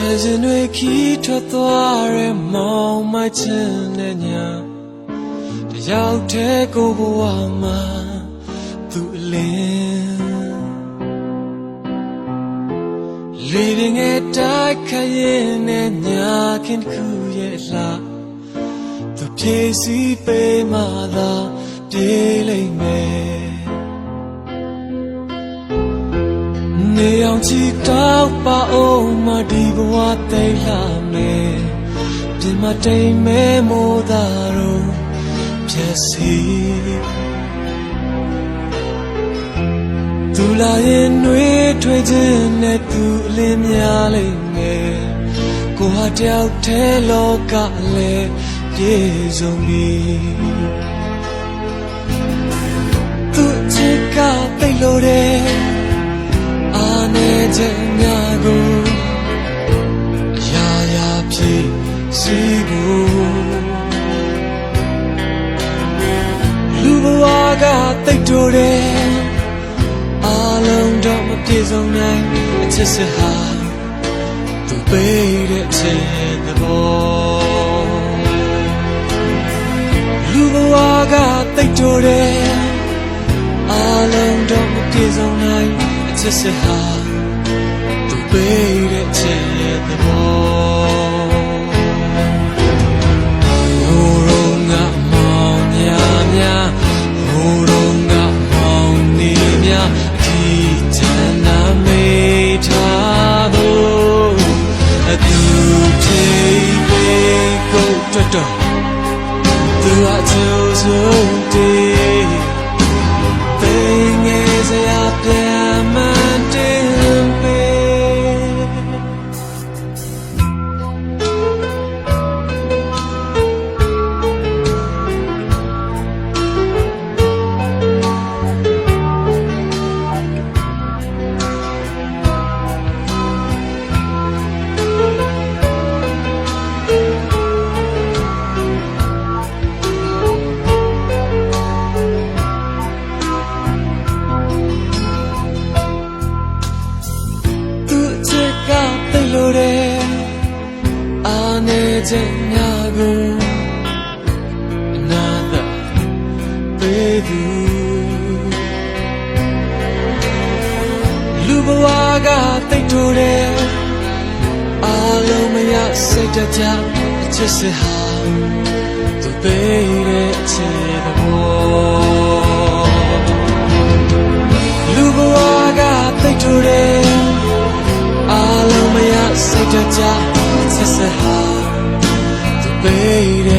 ကျေစင်တွေခီးထွက်သွားတဲ့မောင်မချင်တဲ့ညာတယောက်တည်းကိုဘဝမှာသူအလင်းလေရင်ငယ်တိုက်ခရင်နဲ့ညာခင်တစ်ခုရဲ့လာသူဖြည့်စည်းပေးမှသာပြေးလိမ့်မယ်နေအောင်ချီတောက်ပါအောင်မဒီဘဝ သိမ်းလာမယ်ပြင်မတိမ်မဲမိုးသာတော့ဖြည့်စီသူလာရင်နှွေးထွေးခြင်းနဲ့သူအလင်းများလိမ့်မယ်ကိုဟာတယောက်တည်းလောကလည်းပြေဆုံးပြီသူချစ်ကတိတ်လို့တယ်အာနေခြင်း ဘဝကတိတ်တိုးတယ်အလုံးတော့မပြေဆုံးနိုင်အချစ်စဟာသူပေးတဲ့ချစ်သဘောလူဘဝကတိတ်တိုးတယ်အလုံးတော့မပြေဆုံးနိုင်အချစ်စဟာသူပေးတဲ့ချစ်သဘော သူအကျိုးဆုံး ခြင်းများကိုအနာသာပေးသူလူဘဝကတိတ်ထိုးတယ်အာလုံးမရစိတ်တကြအချစ်စဟာသူပေးတဲ့ချေတဘောလူဘဝကတိတ်ထိုးတယ် Said your job, it's a hard waiting.